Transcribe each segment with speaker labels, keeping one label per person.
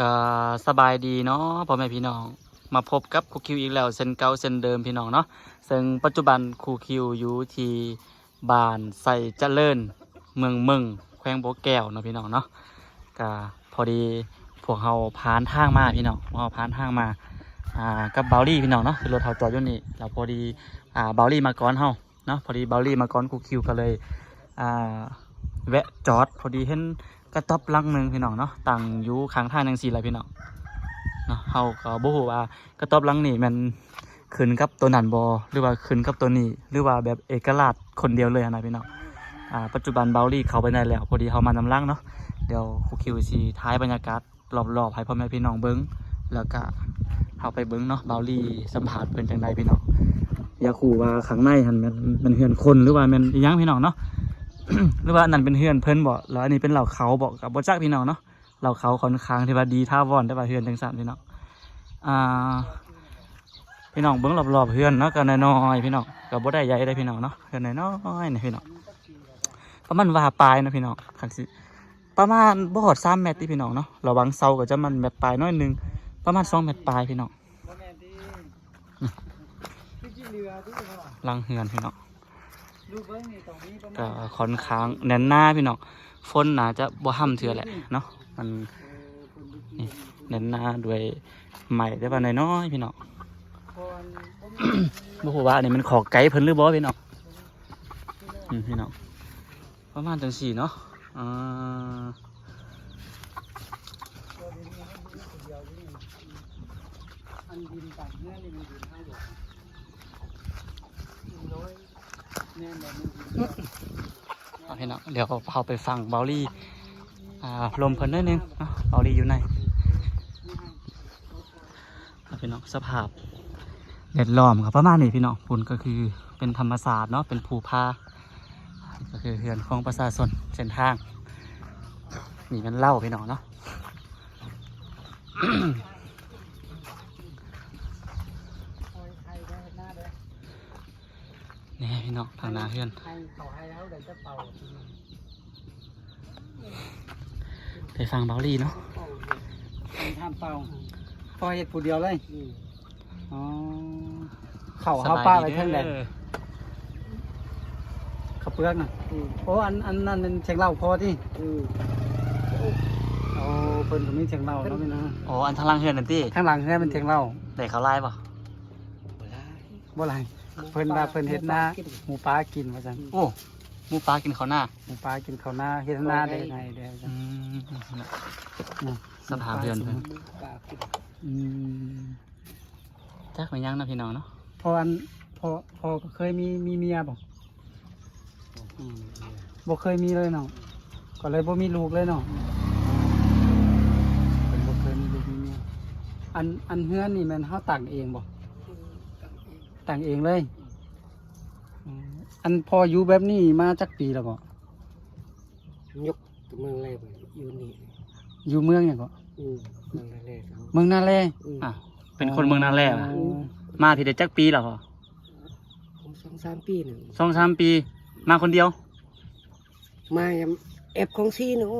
Speaker 1: ก็สบายดีเนาะพ่อแม่พี่น้อง มาพบกับครูคิวอีกแล้วเส้นเก่าเส้นเดิมพี่น้องเนาะซึ่งปัจจุบันครูคิวอยู่ที่บ้านใส่เจริญเมืองเมืองแขวงโบแก้วเนาะพี่น้องเนาะก็พอดีพวกเราผ่านทางมาพี่น้องเราผ่านทางมาอ่ากับเบลลี่พี่น้องเนาะคือรถเขาจอดอยู่นี่แล้วพอดีอ่าเบลลี่มาก่อนเฮาเนาะพอดีเบลลี่มาก่อนครูคิวก็เลยอ่าแวะจอดพอดีเห็น กระต๊อบลังหนึ่งพี่น้องเนาะตั้งอยู่ข้างทางจังซี่แหละพี่น้องเนาะเฮาก็บ่ฮู้ว่ากระต๊อบลังนี้มันขึ้นกับตัวนันบ่หรือว่าขึ้นกับตัวนี้ หรือว่าแบบเอกราชคนเดียวเลยอะนะพี่น้องอ่าปัจจุบันเบลลี่เขาไปได้แล้วพอดีเฮามานำลังเนาะเดี๋ยวครูคิวสิท้ายบรรยากาศรอบๆให้พ่อแม่พี่น้องเบิ่งแล้วก็เฮาไปเบิ่งเนาะเบลลี่สัมภาษณ์เพิ่นจังไดพี่น้องอย่ากฮู้ว่าข้างในหันมันมันเฮือนคนหรือว่ามันยังพี่น้องเนาะ หรือว่าอันนั้นเป็นเฮือนเพิ่นบ่แล้วอันนี้เป็นเหล่าเขาบอกกับบ่จักพี่น้องเนาะเหล่าเขาค่อนข้างที่ว่าดีท่าวอนได้ว่าเฮือนจังซั่นพี่น้องอ่าพี่น้องเบิ่งรอบๆเฮือนเนาะก็น้อยๆพี่น้องก็บ่ได้ใหญ่ได้พี่น้องเนาะเฮือนน้อยๆนี่พี่น้องประมาณว่าปลายเนาะพี่น้องคันสิประมาณบ่ฮอด3เมตรติพี่น้องเนาะระวังเสาก็จะมันเมตรปลายน้อยหนึงประมาณ2เมตรปลายพี่น้อง
Speaker 2: บ่แม่นที่ที่กินเรือที่ว่า
Speaker 1: หลังเฮือนพี่น้อง
Speaker 2: ดูเบิ่งนี่ตรงนี้ประมา
Speaker 1: ก็
Speaker 2: ณ
Speaker 1: ค่อนข้างแน่นหน้าพี่น้องฝนน่าจะบ่ห่ำเทื่อแหละเนาะมัน
Speaker 2: เออคนดูกิน
Speaker 1: เน้นหน้าด้วยใหม่ได้ป่ะน้อยๆพี่น้อง
Speaker 2: พอนบ่มี
Speaker 1: บ่ฮู้ว่าอันนี้มันขอไกด์เพิ่นหรือบ่พี่น้องอืมพี่น้องประมาณจังสี่เนาะอ่า
Speaker 2: ตัวนี้มันมีคนเดียวนี่อันดินต่างเนื้อนี่มันดินให้หมดดินน้อย เอ
Speaker 1: เอาพี่น้องเดี๋ยวเอาไปฟังเบาลี่อาลมเพิ่นนิดนึงเนาะเบาลี่อยู่ในพี่น้องสภาพเด็ดล้อมครับประมาณนี้พี่น้องปุ่นก็คือเป็นธรรมศาสตร์เนาะเป็นภูพาก็คือเฮือนของประชาชนเส้นทางนี่มันเล่าพี่น้องเนาะ
Speaker 2: คอยไทยได้หน้าเด้อ
Speaker 1: นี่พี่น้องทางหนาเฮือน
Speaker 2: ให้เขาให้แล้วเดี๋ยวจะเป่า
Speaker 1: ไปฟังเบาลี่เนาะ
Speaker 2: เป็นทำเป่าพอเฮ็ดผู้เดียวเลยอ๋อเข่าเฮาป้าไปเท่งใด
Speaker 1: ด้อ
Speaker 2: ข้าวเปลือกน่ะโอ้อันอันนั้นเป็นเชียงเหล้าพอที่โอ้เพิ่นก็มีเชียงเหล้าเนาะพี่นะ
Speaker 1: โอ้อันทางหล่างเฮือนนั่นติ
Speaker 2: ข้างหลังแค่เป็นเชียงเหล้า
Speaker 1: ได้เขาไล่ป่ะ
Speaker 2: บ่ไร เพิ่นว่าเพิ่นเฮ็ดนาหมูปลากินว่าซั่น
Speaker 1: โอ้หมูปลากินเขาวหน้า
Speaker 2: หมูปลากินข้าวนาเฮ็ดนาได้ไงได้ว่าซั่
Speaker 1: อื
Speaker 2: น
Speaker 1: ม
Speaker 2: น่ะ
Speaker 1: สภาพเฮือนเพิ่น
Speaker 2: อืม
Speaker 1: จักไปยังนะพี่น้องเนาะ
Speaker 2: พออันพอพอก็เคยมีมีเมียบ่อืมบ่เคยมีเลยเนาะก็เลยบ่มีลูกเลยเนาะเพิ่นบ่เคยมีลูกมีเมียอันอันเฮือนนี่แม่นเฮาตั้งเองบ่แต่งเองเลยอืมอันพออยู่แบบนี้มาจักปีแล้วก็
Speaker 3: ยกตัวเมืองแรกไปอยู่นี่
Speaker 2: อยู่เมืองอย่างก็
Speaker 3: อืมเมืองแรกเขา
Speaker 2: เมืองนาแล
Speaker 3: อืม
Speaker 1: อะเป็นคนเมืองนาแร่
Speaker 2: อ๋อ
Speaker 1: มาพี่ได้จักปีแล้วเหรอ
Speaker 3: ผมสองสามปีหนึ่ง
Speaker 1: สองสามปี มาคนเดียว
Speaker 3: มายังเอฟของซีหนู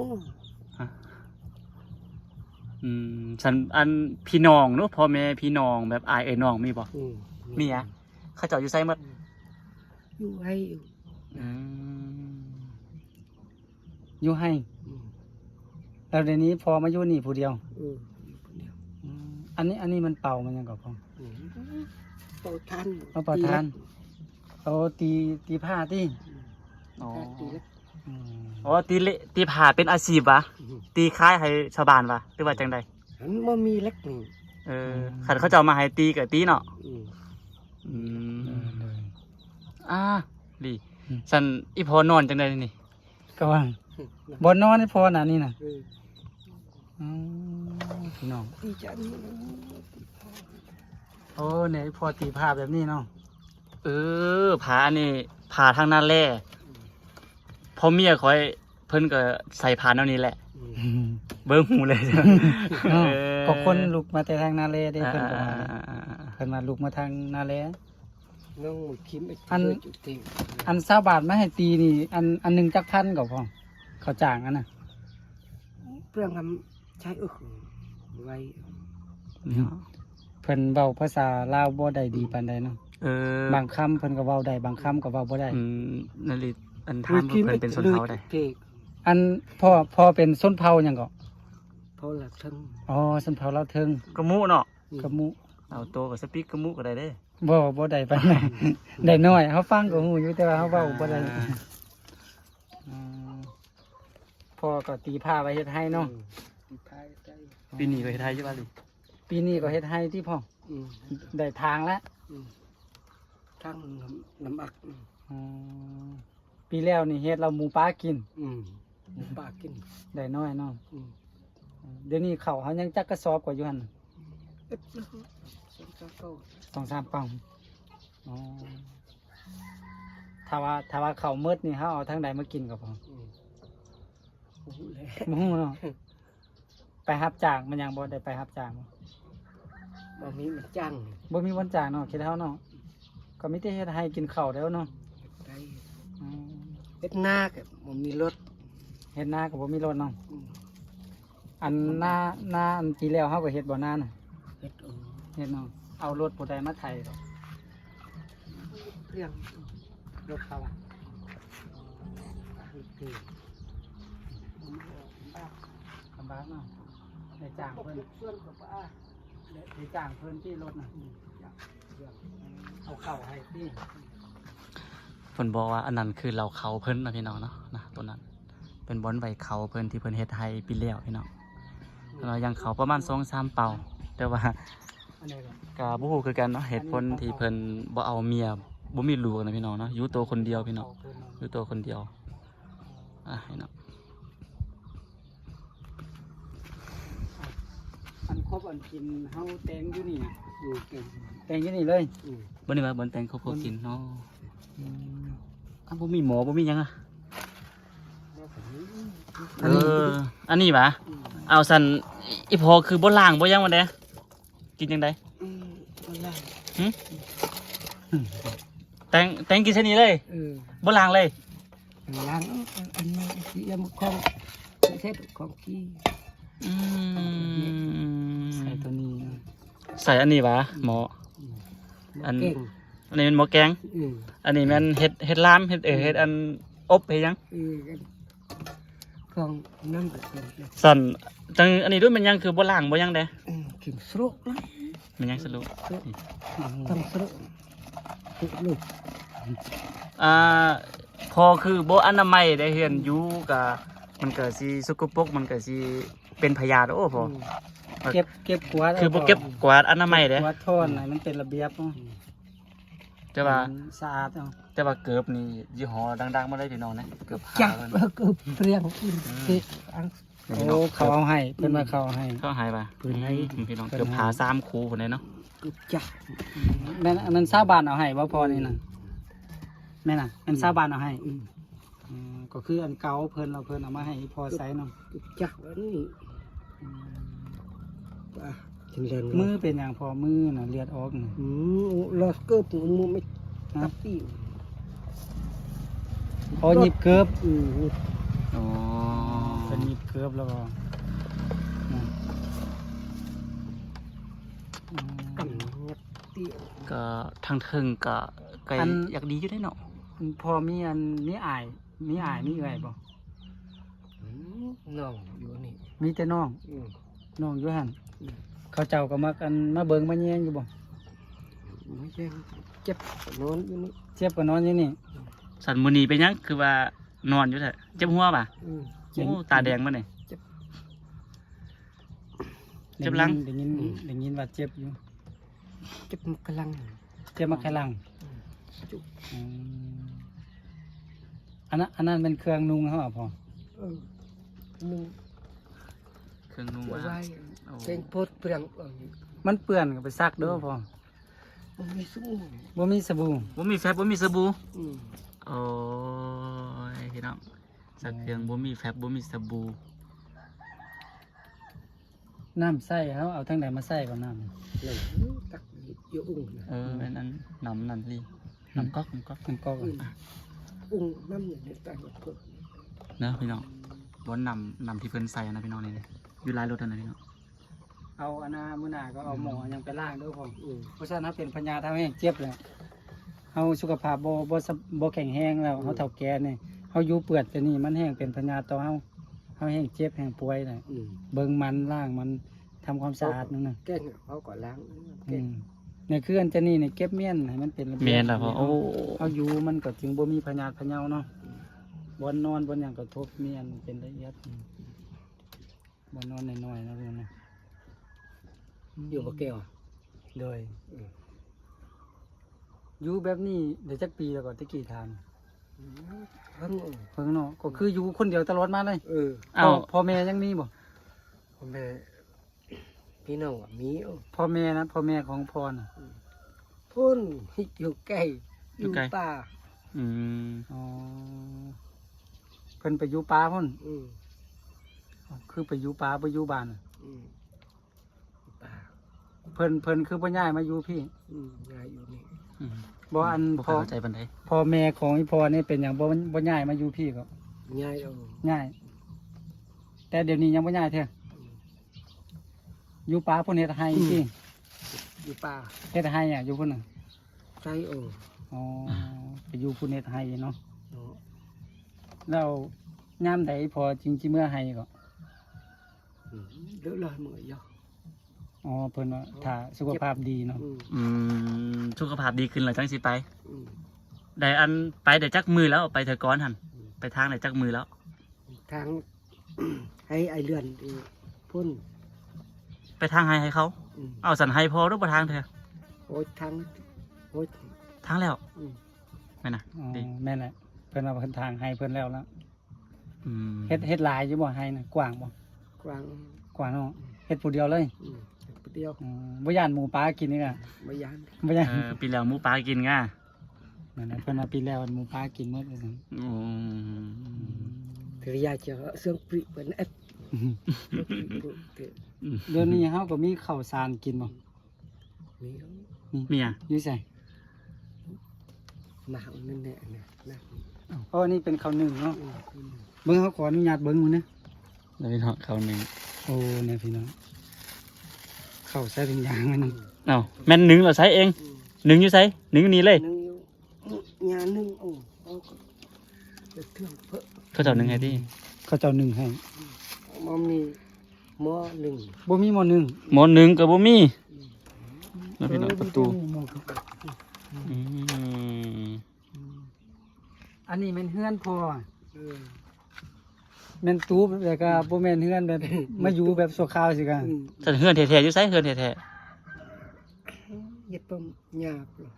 Speaker 1: อืมฉันอันพี่น้องเนาะพ่อแม่พี่น้องแบบอายเอ้ยน้องมีบ่
Speaker 3: อืม
Speaker 1: มีอะเขาเจ้าอยู่ไสหมด
Speaker 3: อยู่ให้อยู่
Speaker 1: อืม
Speaker 2: อยู่ให้
Speaker 3: อืม
Speaker 2: แล้วเดี๋ยวนี้พอมาอยู่นี่ผู้เดียว
Speaker 3: อืมอยู่คนเดียว
Speaker 2: อืมอันนี้อันนี้มันเป่ามันยังก็พอ
Speaker 3: อืมเป่าทัน
Speaker 2: เอาเป่าทันเอาตีตีผ้าตี
Speaker 1: อ๋อ
Speaker 3: ตีเล็ก
Speaker 2: อืม
Speaker 1: อ๋อตีเละตีผ่าเป็นอาชีพวะ
Speaker 3: อืม
Speaker 1: ตีคล้ายให้ชาวบ้านวะหรือว่าจังใด
Speaker 3: หันมามีเล็กหนึ่ง
Speaker 1: เออขันเขาจะเอามาให้ตีกับตีเนาะ
Speaker 3: อืม
Speaker 1: อื
Speaker 2: เอ
Speaker 1: ม
Speaker 2: อเลย
Speaker 1: อ่าดี
Speaker 2: อืม
Speaker 1: ฉันอีพอนอนจังใดนี่
Speaker 2: ก็ว่าบนนอนนี่พอน่ะนี่น่ะ
Speaker 3: เออ
Speaker 2: อืมพี่น้อง
Speaker 3: ดีจัง
Speaker 2: โอ้เนี่ยพอตีผ้าแบบนี้เนาะ
Speaker 1: เออผาอันนี้ผาทางนั้นแหละพอเมียคอยเพิ่นก็ใส่ผาแนวนี้แหละ
Speaker 3: อืม
Speaker 2: อืม
Speaker 1: เบิ้งหูเลย
Speaker 2: เนาะ
Speaker 1: เออ
Speaker 2: ก็คนลุกมาแต่ทางนาเลได้
Speaker 1: อ่า
Speaker 2: เพิ่นก็
Speaker 1: อ่า
Speaker 2: ว่า
Speaker 1: อ่าอ่าอ่า
Speaker 2: เพิ่นมาลุกมาทางนาเล
Speaker 3: น้องหมดคิมไอ้
Speaker 2: อัน
Speaker 3: เพื่จุดเต็ง
Speaker 2: อันซาบาทมาให้ตีนี่ อันอันหนึ่งจักพันก็พอเขาจ้างอันน่ะ
Speaker 3: เพื่อนทำใช้อึกไว้
Speaker 2: เพิ่นเว้าภาษาลาวบ่ได้ดีปานใดเนาะ
Speaker 1: เออบา
Speaker 2: งคำเพิ่นก็เว้าได้บางคำก็เว้าบ่ได้
Speaker 1: อืมนาริอันถามว่าเพิ่นเป็นชนเผ่าใด
Speaker 3: เก่ง
Speaker 2: อันพ่อพ่อเป็นส้นเผาหยังก็
Speaker 3: เพราะหลักทั้ง
Speaker 2: อ๋อส้นเผาลาวเทิง
Speaker 1: กะมุเนาะ
Speaker 2: กะมุ
Speaker 1: เอาโตกับสปีกกะมุก็ได้เด้
Speaker 2: บ่บ่ได้ปานใดได้น้อยเฮาฟังก็ฮู้อยู่แต่ว่าเฮาเว้าบ่ได้
Speaker 1: อ่า
Speaker 2: อืมพ่อก็ตีผ้าไว้เฮ็ดให้เนาะ
Speaker 3: อืมพายใจ
Speaker 1: ปีนี้ก็เฮ็ดไทยอยู่บ่ลิ
Speaker 2: ปีนี้ก็เฮ็ดให้ที่พ่อ
Speaker 3: อืม
Speaker 2: ได้ทางแล้ว
Speaker 3: อืมทั้งน้ำน้ำอักอืม
Speaker 2: อืมปีแล้วนี่เฮ็ดเราหมูปลากิน
Speaker 3: อืมหมูป่ากิน
Speaker 2: ได้น้อยเนาะ
Speaker 3: อืม
Speaker 2: เดี๋ยวนี้เขาเขายังจักกระสอบกว่าอยู่หั่น
Speaker 3: เอ็ดแล้วก็สองสามเก้า
Speaker 2: สองสามปังอ๋อถ้าว่าถ้าว่าเขาวมืดนี่เขาเอาทางใดมากินก็พอ
Speaker 3: อืมโอ้โหเลย
Speaker 2: บ่ฮู้เนาะไปรับจ้างมันยังบ่ได้ไปรับจ้างบ่
Speaker 3: บะหมี่มันจัง
Speaker 2: บ่มีวันจ้างเนาะคิดเฮาเนาะก็มีแต่เฮ็ดให้กินข้าวแล้วเนาะ
Speaker 3: ได้
Speaker 2: อืม
Speaker 3: เอ็ดหน้ากับมันมีรถ
Speaker 2: เฮ็ดนาก็บ่มีรถเนาะ
Speaker 3: อืม
Speaker 2: อันหน้าหน้าอันปีแล้วเฮาก็เฮ็ดบ่หน้าน่ะ
Speaker 3: เอ็ดเออ
Speaker 2: เฮ็ดเนาะเอารถผู้ใดมาไถดอก
Speaker 3: เครื่อง
Speaker 2: รถเขาอะ
Speaker 3: โอเค
Speaker 2: ลำบากเนาะได้จ้างเพิ่น
Speaker 3: ส่วนกับป้า
Speaker 2: ได้จ้างเพิ่นที่รถน่ะเอาเข้าให้ที่
Speaker 1: เพิ่นบอกว่าอันนั้นคือเราเขาเพิ่นนะพี่น้องเนาะนะตัวนั้นเป็นบอนไว้เขาเพิ่นที่เพิ่นเฮ็ดให้ปีแล้วพี่น้อง เรายังเขาประมาณ2-3เป่า แต่ว่า
Speaker 2: อันนี้ก็
Speaker 1: ก็บ่ฮู้คือกันเนาะเหตุผลที่เพิ่นบ่เอาเมียบ่มีลูกนะพี่น้องเนาะอยู่ตัวคนเดียวพี่น้อง
Speaker 2: เอาเพิ่นเนาะ
Speaker 1: อยู่ตัวคนเดียวอะพี่น้อง
Speaker 2: อันครบอันกินเฮาแตงอยู่นี่น่ะ
Speaker 3: อยู่เก่ง
Speaker 2: แตงอยู่นี่เลย
Speaker 3: อืม
Speaker 1: บ่ได้ว่าบ่แต่งครอบครัวกินเนาะอะบ่มีหมอบ่มีหยังอะ
Speaker 3: แล้วผมนี่
Speaker 1: เอออันนี้ปะ
Speaker 3: อืม
Speaker 1: เอาสันอีพอคือบ่ล้างบ่ยังวันเด้กินยังไง
Speaker 3: อืมอะไร
Speaker 1: แตงแตงกินเช่นนี้เลย
Speaker 3: เออ
Speaker 1: บ่ล้างเลย
Speaker 3: ล้างอันนี้ที่ยังของเทศของขี้
Speaker 1: อืม
Speaker 2: ใส่ตัวนี้เนาะ
Speaker 1: ใส่อันนี้ปะหมออัน
Speaker 3: เก่ง
Speaker 1: อันนี้เป็นหมอแกง
Speaker 3: อืม
Speaker 1: อันนี้แมันเฮ็ดเฮ็ดลามเฮ็ดเออเฮ็ดอันอบเฮ็ดหยัง
Speaker 3: เออกันของน้ำแบบนี้
Speaker 1: สั่น จังอันนี้ด้วยมันยังคือบ่ล้างบ่ยังเด้
Speaker 3: อืมกินสรุปละ
Speaker 1: มันยังสรุป
Speaker 3: ต้องสรุปสรุปลูก
Speaker 1: อ่าพอคือบ่อนามัยได้เฮือนอยู่ก็มันก็สิสกปรกมันก็สิเป็นพยาธิโอ้พอ
Speaker 2: เก็บเก็บกวาด
Speaker 1: คือบ่เก็บกวาดอนามัยเด้
Speaker 2: กวาดท่อนให้มันเป็นระเบียบเนาะ
Speaker 1: แต่ว่า
Speaker 2: มันสะอาดเนาะ
Speaker 1: แต่ว่าเกือบนี่ยี่ห้อดังๆมาได้พี่น้องนะเกือบ
Speaker 3: จั
Speaker 1: หา
Speaker 3: บ
Speaker 1: แล้ว
Speaker 3: เออก็เปรี้ยงอุ่นเตะอัง
Speaker 1: พี่
Speaker 2: โอ้
Speaker 1: น้อง
Speaker 2: เขาเอาให้เพิ่นว่าเขาเอาให้
Speaker 1: เขาหายไป
Speaker 3: ปืนไหน
Speaker 1: พี่น้องเกือบหาสามคูคนเลยเนาะ
Speaker 3: ก็จับ
Speaker 2: แม่นอันนั้นชาวบ้านเอาให้บ่พอนี่น่ะแม่น่ะอันชาวบ้านเอาให้
Speaker 3: อืม
Speaker 2: อืมก็คืออันเก่าเพิ่นเราเพิ่นเอามาให้พอใส่เนาะ
Speaker 3: ก็จับอันนี้ป่ะถึงเดิน
Speaker 2: มือเป็นอย่างพอมือน่ะเลือดออกน่ะ
Speaker 3: อืมเราเกิบมือไม่
Speaker 2: ฮะ
Speaker 3: ตับปี
Speaker 2: พอหยิบเกือบ
Speaker 3: อืม
Speaker 1: อ๋อ
Speaker 2: เป็นหยิบเกือบแล้วก็นั่นอืม
Speaker 3: กันงัดตี
Speaker 1: ก็ทางเทิงก็ไก
Speaker 2: อัน
Speaker 1: อยากดีอยู่ได้เนาะ
Speaker 2: พอมีอันมีอายมีอายมีเอื่อยบ่
Speaker 3: อืมน้องอยู่นี่
Speaker 2: มีแต่น้อง
Speaker 3: อืม
Speaker 2: น้องอยู่หั่น
Speaker 3: อืม
Speaker 2: เขาเจ้าก็มากันมาเบิ่งมาแย่งอยู่บ่
Speaker 3: ไม่ใช่เจ็บนอนอยู่นี่
Speaker 2: เจ็บก็นอนอยู่นี่
Speaker 1: สันมือนีเป็นหยังคือว่านอนอยู่แท้เจ็บหัวป่ะ
Speaker 3: อืม
Speaker 1: โอ้ตาแดงมาเนี่ย เจ็บหลัง
Speaker 2: ได้ยินได้ยินว่าเจ็บอยู่
Speaker 3: เจ็บมันกำลัง
Speaker 2: เจ็บมาแค่หลัง
Speaker 3: จุก
Speaker 2: อืมอันนั้นอันนั้นเป็นเครื่องนุ่งเขาอะพอ
Speaker 3: เออมึง
Speaker 1: เครื่องนุ่ง
Speaker 3: เอา
Speaker 1: ว่า
Speaker 3: ไว้
Speaker 1: โอ้
Speaker 3: เพลงโพดเปลืองเออ
Speaker 2: มันเปื้อนก็ไปซักเด้อพอ
Speaker 3: มันมีสมุน
Speaker 2: บ่มีสบู่
Speaker 1: บ่มีแฟบบ่มีสบู่
Speaker 3: อืม
Speaker 1: โอ้ยพี่น้อง สักเครื่องบ่มีแฟบบ่มีสบู่
Speaker 2: น้ำใส่เขาเอาทั้งใดมาใส่ก่อนน้ำ
Speaker 3: เลยตักเยอะอุ้งนะ
Speaker 1: เอออันนั้นน้ำนั่นลีน้ำก๊อกน้ำก๊อก
Speaker 2: มันก็
Speaker 3: อืมอุ้งน้ำอย่างนี้ตายหมดเพิ่ม
Speaker 1: เนอะพี่น้องบนนำนำที่เพิ่นใส่นะพี่น้องนี่นะอยู่หลายรถนะพี่น้อง
Speaker 2: เอาอันนามื้อหน้าก็เอาหมอยังไปล้างเด้อพ่อ
Speaker 3: อืม
Speaker 2: เพราะฉะนั้นเฮาเป็นพญาทำให้เจ็บเลยเฮาสุขภาพบ่บ่สบบ่แข็งแรงแล้วเฮาเฒ่าแก่นี่ เฮาอยู่เปื้อนแต่นี่มันแห้งเป็นพญาต่อเฮาเฮาแห้งเจ็บแห้งป่วยน่ะ
Speaker 3: อืม
Speaker 2: เบิ่งมันล้างมันทำความสะอาดนั่นน่ะ
Speaker 3: แก้งเขาก็ล้าง
Speaker 2: อื
Speaker 3: แก้ง
Speaker 2: มในเครื่องจะนี่นี่เก็บเมียนให้มันเป็นระเบียบ
Speaker 1: เมียนแล้วพ่อโอ้
Speaker 2: เฮาอยู่มันก็จึงบ่มีพญาพะเยาเนาะบ่นอนบ่หยังก็ทบเมียนเป็นละเอียดบ่นอนน้อยๆนะลุงนะ
Speaker 3: อยู่บ่แก้ว
Speaker 2: เลย
Speaker 3: อืม
Speaker 2: อยู่แบบนี้ได้จักปีแล้วก็ตะกี้ทาน
Speaker 3: อืมเพิ่งเออ
Speaker 2: เพิ่งเนาะก็คืออยู่คนเดียวตลอดมาเลย
Speaker 3: เออ
Speaker 1: เอ้า
Speaker 2: พ่อพ่อแม่ยังมีบ่
Speaker 3: ผมแม่พี่น้องอะมีเออ
Speaker 2: พ่อแม่นะพ่อแม่ของพ่อน่ะ
Speaker 3: พุ่นอยู่ใกล้อยู่ป่า
Speaker 1: อืม
Speaker 2: อ๋อเพิ่นไปอยู่ป่าพุ่น
Speaker 3: อืม
Speaker 2: คือไปอยู่ป่าไปอยู่บ้านน่ะ
Speaker 3: อืมป่า
Speaker 2: เพิ่นเพิ่นคือบ่ย้ายมาอยู่พี่
Speaker 3: อืมยายอยู่นี่
Speaker 1: อืม
Speaker 2: บ่อัน
Speaker 1: บ่
Speaker 2: พ่อ
Speaker 1: เข้าใจปันได
Speaker 2: พ่อแม่ของอีพ่อนี่เป็นหยังบ่บ่ย้ายมาอยู่พี่ก็
Speaker 3: ยายเออ
Speaker 2: ย้าย แต่เดี๋ยวนี้ยังบ่ย้ายเถอะอยู่ป่าพุ่นเฮ็ดไห้พี่
Speaker 3: อยู่ป่า
Speaker 2: เฮ็ดไห้อะอยู่พุ่นน่ะ
Speaker 3: ใจเออ
Speaker 2: อ๋อไปอยู่พุ่นเฮ็ดไห้เนาะ
Speaker 3: เนาะ
Speaker 2: แล้วยามใดพอจริงจิเมื่อไห้ก็
Speaker 3: อืมเดือดเลยมือยอ
Speaker 2: อ๋อเพิ่นว่าถ้าสุขภาพดีเนาะ
Speaker 3: อืม
Speaker 1: อืมสุขภาพดีขึ้นแล้วจังสิไป
Speaker 3: อืม
Speaker 1: ได้อันไปได้จักมือแล้วไปเถอะก้อนหันไปทางได้จักมือแล้ว
Speaker 3: ทาง ให้ไอเลื่อนอีพุ่น
Speaker 1: ไปทางให้ให้เขา
Speaker 3: อืม
Speaker 1: เอาสันให้พอหรือบ่ทางเถอะ
Speaker 3: โอ้ยทางโอ้ย
Speaker 1: ทางแล้ว
Speaker 3: อืม
Speaker 1: แม่นะ
Speaker 2: อ๋อ
Speaker 1: ดี
Speaker 2: แม่นแหละเพิ่นว่าเพิ่นทางให้เพิ่นแล้วละ
Speaker 1: อืม
Speaker 2: เฮ็ดเฮ็ดหลายอยู่บ่ให้น่ะกว้างบ่
Speaker 3: กวาง
Speaker 2: กว้างเนาะเฮ็ดผู้เดียวเลย
Speaker 3: อืม เดียว
Speaker 2: อืมบ่ย่านหมูปลากินนี่อะ
Speaker 3: ไม่ยาน
Speaker 2: บ่ย่าน
Speaker 1: เออปีแล้วหมูปลากินง่า
Speaker 2: นั่นน่ะเพิ่นว่าปีแล้วหมูปลากินหมดเลยซั่น
Speaker 1: อืม
Speaker 3: ถือยาเจอเสื่องปริเป็นเอ็ดเถือ
Speaker 2: เดี๋ยวนี้เฮาก็มีข้าวสารกินบ่
Speaker 3: มี
Speaker 1: เมีย
Speaker 2: อยู่ไส
Speaker 3: หนาวนั่นแหละนะนะ
Speaker 2: เพราะอันนี้เป็นข้าวนึ่งเนาะ
Speaker 3: อืมอืม
Speaker 2: เบิ่งเฮาขออนุญาตเบิ่งมื้อนะ
Speaker 1: แล้วพี่น้องเขาหนึ่ง
Speaker 2: โอ้เนี่ยพี่น้อง ข้าวใส่เป็นยางไว้นั่น
Speaker 1: เอ้าแม่นหนึ่งเราใช้เอง
Speaker 3: อืม
Speaker 1: หนึ่งอยู่ใช้หนึ่งอยู่นี่เลย
Speaker 3: นึ่งอยู่ยานึ่งโอ้เอาก็จะเทื่องเพิ่ม
Speaker 1: เขาเจ้าหนึ่งไงที่
Speaker 2: เขาเจ้านึ่งให้
Speaker 3: มันมีหม้อหนึ่ง
Speaker 2: บ่มีหม้อนึ่ง
Speaker 1: หมอหนึ่งกับบ่มีแล้วพี่น้องประตู
Speaker 2: เออมีหม้อกับ
Speaker 1: อืม
Speaker 2: อันนี้แม่นเฮือนพ่อ
Speaker 3: เออ
Speaker 2: แม่นตูบแต่ก็บ่แม่นเฮือนแบบ มาอยู่แบบชั่วคราวสิกะ
Speaker 3: อืม
Speaker 1: ฉันเฮือนแท้ๆอยู่ใช้เฮือนแท้
Speaker 3: เย็ดปมหยาบเลย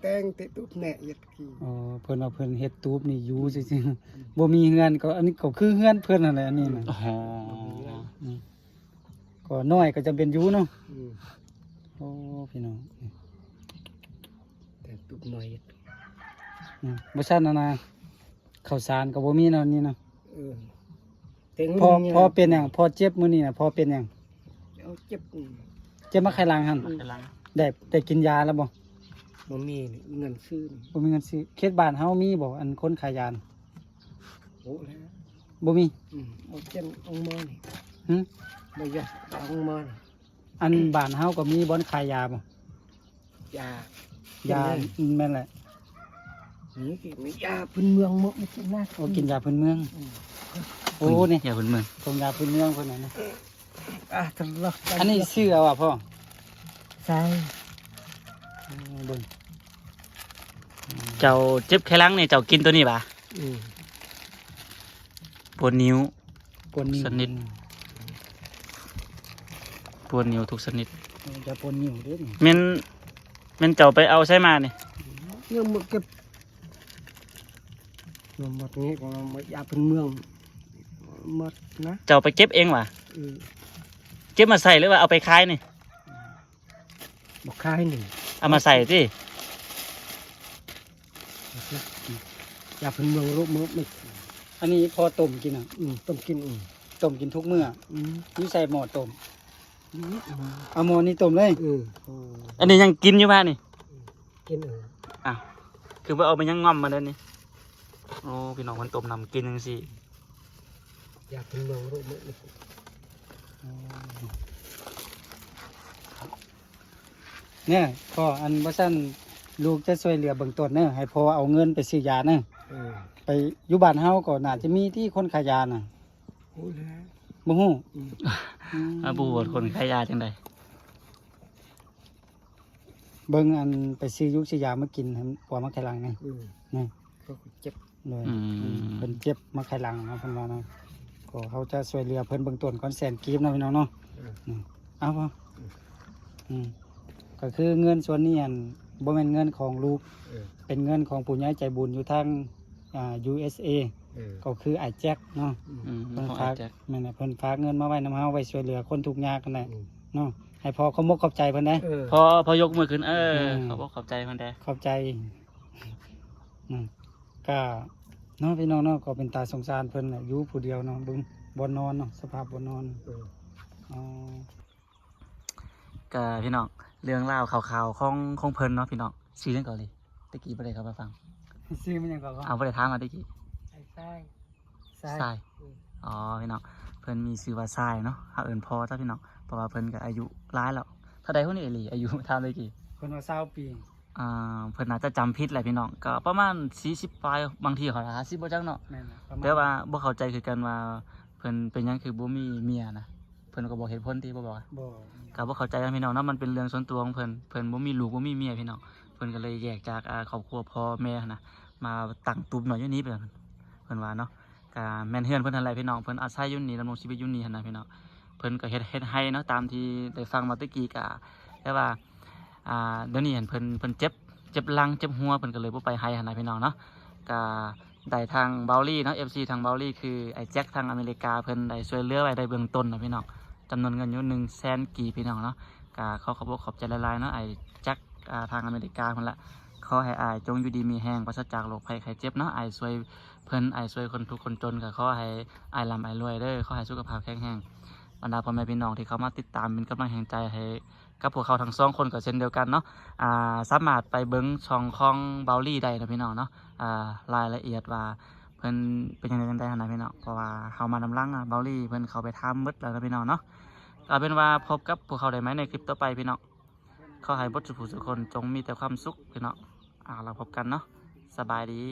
Speaker 3: แต่งเตะตุบแหน่เย็ดกี่
Speaker 2: อ๋อเพิ่นว่าเพิ่นเฮ็ดตูบนี่อยู่จริงๆบ่มีเฮือนก็อันนี้ก็คือเฮือนเพิ่นนั่นแหละอันนี้น่ะ
Speaker 1: ๆอ๋อ
Speaker 2: นี่ก็น้อยก็จะเป็นอยู่เนาะ
Speaker 3: อืม
Speaker 2: โอ้พี่น้องนี่
Speaker 3: แต่ตุบหน่อยเย็ด
Speaker 2: นี่บ่ซั่นน่ะนะข้าวสารก็บ่มีเนาะนี่เนาะ
Speaker 3: เออ แต่ง
Speaker 2: พอ
Speaker 3: หยาบ
Speaker 2: พอเป็นหยังพอเจ็บมื้อนี้น่ะพอเป็นหยัง
Speaker 3: เอาเจ็บอืม
Speaker 2: เจ็บมาไข้หลังหั่น
Speaker 1: กำลัง
Speaker 2: ได้ได้กินยาแล้วบ่
Speaker 3: บ่มีนี่เงินซื้อนี่
Speaker 2: บ่มีเงินซื้อเขตบ้านเฮามีบ่อันคนขายยาน่ะ
Speaker 3: โอ้แล้ว
Speaker 2: บ่มี
Speaker 3: อืมเอาเจ็นเองมอนี่
Speaker 2: หึ
Speaker 3: บ่ยะเอาองมอนี่
Speaker 2: อันบ้านเฮาก็มีบ่อนขายยาบ่
Speaker 3: ยายา
Speaker 2: แม่นแหละ
Speaker 3: นี่คือมียาพื้นเมืองหมดไม่ใช่นะ
Speaker 2: โอ้กินยาพื้นเมือง
Speaker 3: อืม
Speaker 2: โอ้นี่
Speaker 1: อย่าเพิ่นเมือง
Speaker 2: ตรงยาพื้นเมืองคนนั้นนะ
Speaker 3: อะตลอด
Speaker 2: อันนี้ชื่อเอาอะพ่อ
Speaker 3: ใช่
Speaker 2: อืมเบิ่ง
Speaker 1: เจ้าเจ็บแค่หลังนี่เจ้ากินตัวนี้ป่ะ
Speaker 3: อืม
Speaker 1: ปวดนิ้ว
Speaker 2: ปนนิ้ว
Speaker 1: สนิทปวดนิ้วทุกชนิด
Speaker 2: เออจะปนนิ้วเด้วยนี่
Speaker 1: แม่นแม่นเจ้าไปเอาใช้มานี่
Speaker 3: เรื่องหมดเก็บเรื่องหมดนี้ก็หมดยาพื้นเมือง หมดนะ
Speaker 1: เจ้าไปเก็บเองว่ะ
Speaker 3: อืม
Speaker 1: เก็บมาใส่หรือว่าเอาไปขายนี่
Speaker 3: บอกคายหนึ่ง
Speaker 1: เอามาใส่สิ
Speaker 3: ยาพื้นเมืองโรคมดไม่
Speaker 2: อันนี้พอต้มกินอะ
Speaker 3: อืมต้องกินอืม
Speaker 2: ต้มกินทุกมื้อ
Speaker 3: อืม
Speaker 2: นี่ใส่หม้อต้ม
Speaker 3: อืมอืม
Speaker 2: เอาหม้อนี้ต้มเลย
Speaker 3: เออ
Speaker 1: อันนี้ยังกินอยู่ป่ะนี่
Speaker 3: กินเออ
Speaker 1: อ้าวคือว่าเอาไปยังง่อมมาแล้วนี่โอ้พี่น้องมันต้มน้ำกินจัง ซี่
Speaker 3: ยาพื้นเมืองโรคมดไม่
Speaker 2: เนี่ยพ่ออันว่าซั่นลูกจะช่วยเหลือเบื้องต้นเนอะให้พ่อเอาเงินไปซื้อยาเนอะ
Speaker 3: เออ
Speaker 2: ไปอยู่บ้านเฮาก็น่าจะมีที่คนขายยาน่ะ
Speaker 3: โอ้แล้ว
Speaker 2: บ่ฮู้
Speaker 3: อืม
Speaker 2: อืม
Speaker 1: อาบูดคนขายยาจังใด
Speaker 2: เบิ่งอันไปซื้อยุกซื้อยามากินให้ปัวมาไขหลังนี่
Speaker 3: อืม
Speaker 2: นี่
Speaker 3: เขาก็เจ็บ
Speaker 2: เลย
Speaker 1: อื
Speaker 2: อืม
Speaker 1: ม
Speaker 2: เพิ่นเจ็บมาไขหลังนะเพิ่นว่านะ ก็เขาจะช่วยเหลือเพิ่นเบื้องต้นก่อนแสนกีบนะพี่น้องเนาะ
Speaker 3: เออ
Speaker 2: อืมเอาพ่ออืมก็คือเงินส่วนนี้อันบ่แม่นเงินของลูก
Speaker 3: เออ
Speaker 2: เป็นเงินของผู้ใหญ่ใจบุญอยู่ทางอ่า USA
Speaker 3: เออ
Speaker 2: ก็คือไอ้แจ็คเนาะ
Speaker 3: อืม
Speaker 1: อืม
Speaker 2: เพิ่น
Speaker 1: ของ
Speaker 2: ฝา
Speaker 1: อากแจ็ค
Speaker 2: แม่นน่ะเพิ่นฝากเงินมาไว้นำเฮาไว้ช่วยเหลือคนทุกข์ยากกันแหละเนาะให้พอเขามกขอบใจเพิ่นได้
Speaker 3: เออ
Speaker 1: พอพอยกมือขึ้นเออ
Speaker 2: อม
Speaker 1: ขาบขอบใจคนแด
Speaker 2: ขอบใจอืมก็ เนาะพี่น้องเนาะก็เป็นตาสงสารเพิ่นแหละอยู่ผู้เดียวเนาะเบิ่งบ่นอนเนาะสภาพบ่นอน
Speaker 3: เออ
Speaker 2: อ๋อ
Speaker 1: ก็พี่น้องเรื่องราวข่าวๆของของเพิ่นเนาะพี่น้องชื่อเรื่องเกาหลีตะกี้บ่ได้เข้ามาฟัง
Speaker 2: ซื้อมันหยังก็ว่า
Speaker 1: เอาบ่ได้ถามมาตะกี้
Speaker 3: ไอ้ใต้
Speaker 2: ทราย
Speaker 1: ทรายอ๋อพี่น้องเพิ่นมีชื่อว่าทรายเนาะเฮาเอิ้นพ่อจ้าพี่น้องเพราะว่าเพิ่นก็อายุหลายแล้วเท่าใดคนนี้เอหลีอายุถามตะกี้
Speaker 2: เพิ่นว่า20ปี
Speaker 1: อ่า เพิ่นน่าจะจำผิดแหละพี่น้องก็ประมาณ40ปลายบางทีเขา50บ่จักเนาะ
Speaker 2: แม่นน่ะประมาณ
Speaker 1: แต่ว่าบ่เข้าใจคือกันว่าเพิ่นเป็นหยังคือบ่มีเมียนะเพิ่นก็บอกเหตุผลที่บ่บอกอะ
Speaker 2: บ่
Speaker 1: ก็บ่เข้าใจนะพี่น้องเนาะมันเป็นเรื่องส่วนตัวของเพิ่นเพิ่นบ่มีลูกบ่มีเมียพี่น้องเพิ่นก็เลยแยกจากอ่าครอบครัวพ่อแม่นะมาตั้งตุบหน่อยอยู่นี้เพิ่นเพิ่นว่าเนาะก็แม่นเฮือนเพิ่นนั่นแหละพี่น้องเพิ่นอาศัยอยู่นี่ดำรงชีวิตอยู่นี่หั่นนะพี่น้องเพิ่นก็เฮ็ดเฮ็ดให้เนาะตามที่ได้ฟังมาตะกี้ก็แต่ว่า อ่าเดี๋ยวนี้เห็นเพิ่นเพิ่นเจ็บเจ็บลังเจ็บหัวเพิ่นก็เลยบ่ไปให้หั่นนะพี่น้องเนาะก็ได้ทางเบลลี่เนาะ FC ทางเบลลี่คือไอ้แจ็คทางอเมริกาเพิ่นได้ช่วยเหลือไว้ได้เบื้องต้นนะพี่น้องจำนวนเงินอยู่1แสนกีบพี่น้องเนาะก็ขอขอบอกขอบใจลายๆเนาะไอ้แจ็คทางอเมริกาคนละขอให้อายจงอยู่ดีมีแห้งปราศจากโรคภัยไข้เจ็บเนาะไอ้ช่วยเพิ่นไอ้ช่วยคนทุกคนจนก็ขอให้อายลำไอ้รวยเด้อขอให้สุขภาพแข็งแรง บรรดาพ่อแม่พี่น้องที่เขามาติดตามเป็นกำลังแห่งใจให้กับพวกเขาทั้งสองคนก็เช่นเดียวกันเนาะอ่าสามารถไปเบิ้งช่องของเบลลี่ได้นะพี่น้องเนาะอ่ารายละเอียดว่าเพิ่นเป็นยังไงกันได้นะพี่น้องเพราะว่าเขามานำลังอะเบลลี่เพิ่นเขาไปทำมืดแล้วนะพี่น้องเนาะเอาเป็นว่าพบกับพวกเขาได้ไหมในคลิปต่อไปพี่น้องขอให้บทสุภุสุคนจงมีแต่ความสุขพี่น้องอ่าเราพบกันเนาะสบายดี